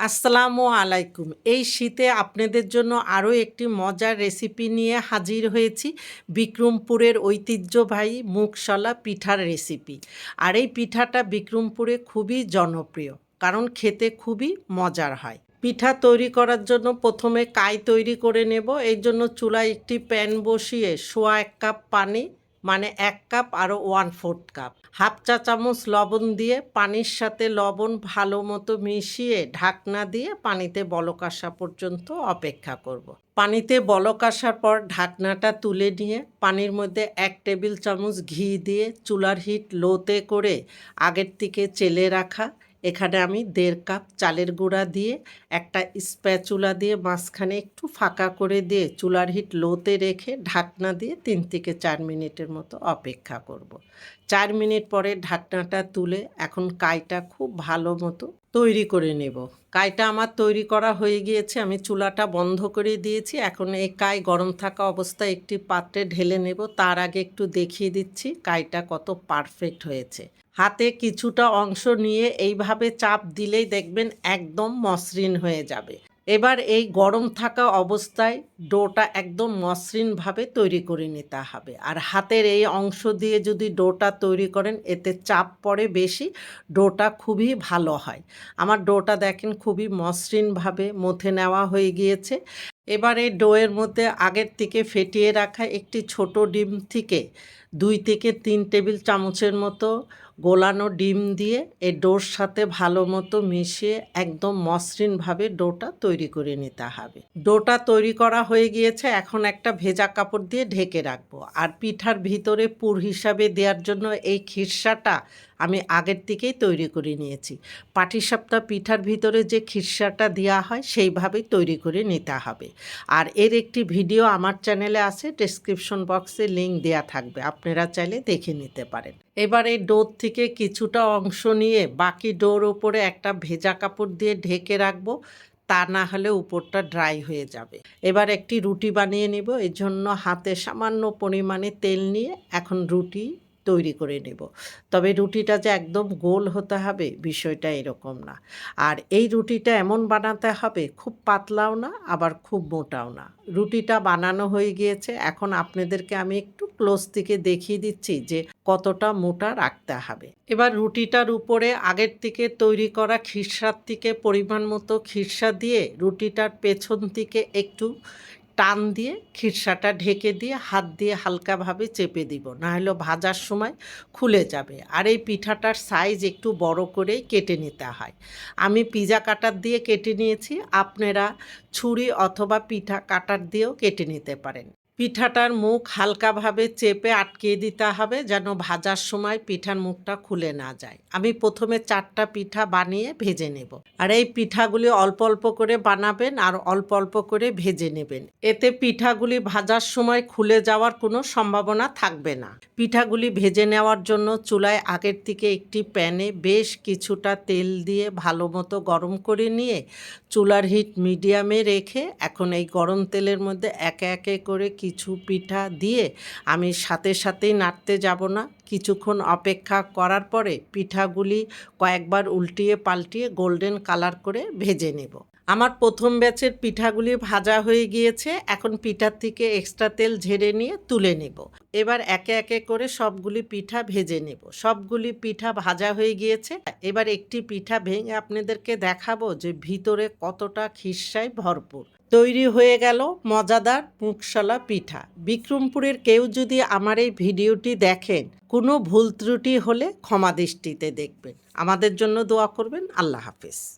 আসসালামু আলাইকুম। এই শীতে আপনাদের জন্য আরও একটি মজার রেসিপি নিয়ে হাজির হয়েছি বিক্রমপুরের ঐতিহ্যবাহী মুখশলা পিঠার রেসিপি। আর এই পিঠাটা বিক্রমপুরে খুবই জনপ্রিয়, কারণ খেতে খুবই মজার হয়। পিঠা তৈরি করার জন্য প্রথমে কাই তৈরি করে নেব। এই জন্য চুলায় একটি প্যান বসিয়ে সোয়া এক কাপ পানি মানে এক কাপ আরও ওয়ান ফোর্থ কাপ হাফ চা চামচ লবণ দিয়ে পানির সাথে লবণ ভালো মতো মিশিয়ে ঢাকনা দিয়ে পানিতে বলক আসা পর্যন্ত অপেক্ষা করব। পানিতে বলক আসার পর ঢাকনাটা তুলে নিয়ে পানির মধ্যে এক টেবিল চামচ ঘি দিয়ে চুলার হিট লোতে করে আগের থেকে চেলে রাখা এখানে আমি দেড় কাপ চালের গুঁড়া দিয়ে একটা স্প্যাচুলা দিয়ে মাঝখানে একটু ফাঁকা করে দিয়ে চুলার হিট লোতে রেখে ঢাকনা দিয়ে তিন থেকে চার মিনিটের মতো অপেক্ষা করব। চার মিনিট পরে ঢাকনাটা তুলে এখন কাইটা খুব ভালো মতো তৈরি করে নেব। কাইটা আমার তৈরি করা হয়ে গিয়েছে, আমি চুলাটা বন্ধ করে দিয়েছি। এখন এই কাই গরম থাকা অবস্থায় একটি পাত্রে ঢেলে নেব। তার আগে একটু দেখিয়ে দিচ্ছি কাইটা কত পারফেক্ট হয়েছে। হাতে কিছুটা অংশ নিয়ে এইভাবে চাপ দিলেই দেখবেন একদম মসৃণ হয়ে যাবে। এবার এই গরম থাকা অবস্থায় ডোটা একদম মসৃণভাবে তৈরি করে নিতে হবে। আর হাতের এই অংশ দিয়ে যদি ডোটা তৈরি করেন, এতে চাপ পড়ে বেশি, ডোটা খুবই ভালো হয়। আমার ডোটা দেখেন খুবই মসৃণভাবে মথে নেওয়া হয়ে গিয়েছে। এবার এই ডোয়ের মধ্যে আগের থেকে ফেটিয়ে রাখা একটি ছোট ডিম থেকে দুই থেকে তিন টেবিল চামচের মতো গোলানো ডিম দিয়ে এই ডোর সাথে ভালো মতো মিশিয়ে একদম মসৃণভাবে ডোটা তৈরি করে নিতে হবে। ডোটা তৈরি করা হয়ে গিয়েছে, এখন একটা ভেজা কাপড় দিয়ে ঢেকে রাখব। আর পিঠার ভিতরে পুর হিসাবে দেওয়ার জন্য এই খিরসাটা আমি আগের থেকেই তৈরি করে নিয়েছি। পাটিসাপটা পিঠার ভিতরে যে খিরসাটা দেওয়া হয়, সেইভাবেই তৈরি করে নিতে হবে। আর এর একটি ভিডিও আমার চ্যানেলে আছে, ডেসক্রিপশন বক্সে লিঙ্ক দেওয়া থাকবে। আপনারা চাইলে দেখে নিতে পারেন। এবার এই ডোর থেকে কিছুটা অংশ নিয়ে বাকি ডোর ওপরে একটা ভেজা কাপড় দিয়ে ঢেকে রাখব, তা না হলে উপরটা ড্রাই হয়ে যাবে। এবার একটি রুটি বানিয়ে নিব। এর জন্য হাতে সামান্য পরিমাণে তেল নিয়ে এখন রুটি তৈরি করে নেব। তবে রুটিটা যে একদম গোল হতে হবে বিষয়টা এরকম না। আর এই রুটিটা এমন বানাতে হবে, খুব পাতলাও না, আবার খুব মোটাও না। রুটিটা বানানো হয়ে গিয়েছে, এখন আপনাদেরকে আমি একটু ক্লোজ থেকে দেখিয়ে দিচ্ছি যে কতটা মোটা রাখতে হবে। এবার রুটিটার উপরে আগের থেকে তৈরি করা খিরসার থেকে পরিমাণ মতো খিরসা দিয়ে রুটিটার পেছন থেকে একটু টান দিয়ে খিরসাটা ঢেকে দিয়ে হাত দিয়ে হালকাভাবে চেপে দিব না হলে ভাজার সময় খুলে যাবে। আর এই পিঠাটার সাইজ একটু বড় করেই কেটে নিতে হয়। আমি পিজা কাটার দিয়ে কেটে নিয়েছি, আপনারা ছুরি অথবা পিঠা কাটার দিয়েও কেটে নিতে পারেন। পিঠাটার মুখ হালকাভাবে চেপে আটকিয়ে দিতে হবে যেন ভাজার সময় পিঠার মুখটা খুলে না যায়। আমি প্রথমে চারটা পিঠা বানিয়ে ভেজে নেব। আর এই পিঠাগুলি অল্প অল্প করে বানাবেন আর অল্প অল্প করে ভেজে নেবেন। এতে পিঠাগুলি ভাজার সময় খুলে যাওয়ার কোনো সম্ভাবনা থাকবে না। পিঠাগুলি ভেজে নেওয়ার জন্য চুলায় আগের থেকে একটি প্যানে বেশ কিছুটা তেল দিয়ে ভালো মতো গরম করে নিয়ে চুলার হিট মিডিয়ামে রেখে এখন এই গরম তেলের মধ্যে একে একে করে কিছু পিঠা দিয়ে আমি সাথে সাথেই নাড়তে যাব না। কিছুক্ষণ অপেক্ষা করার পরে পিঠাগুলি কয়েকবার উল্টিয়ে পাল্টিয়ে গোল্ডেন কালার করে ভেজে নেব। আমার প্রথম ব্যাচের পিঠাগুলি ভাজা হয়ে গিয়েছে, এখন পিঠার থেকে এক্সট্রা তেল ঝেড়ে নিয়ে তুলে নেব। এবার একে একে করে সবগুলি পিঠা ভেজে নেব। সবগুলি পিঠা ভাজা হয়ে গিয়েছে। এবার একটি পিঠা ভেঙে আপনাদেরকে দেখাবো যে ভিতরে কতটা খিসায় ভরপুর। তৈরি হয়ে গেল মজাদার মুখশলা পিঠা। বিক্রমপুরের কেউ যদি আমার এই ভিডিওটি দেখেন, কোনো ভুল ত্রুটি হলে ক্ষমা দৃষ্টিতে দেখবেন। আমাদের জন্য দোয়া করবেন। আল্লাহ হাফিজ।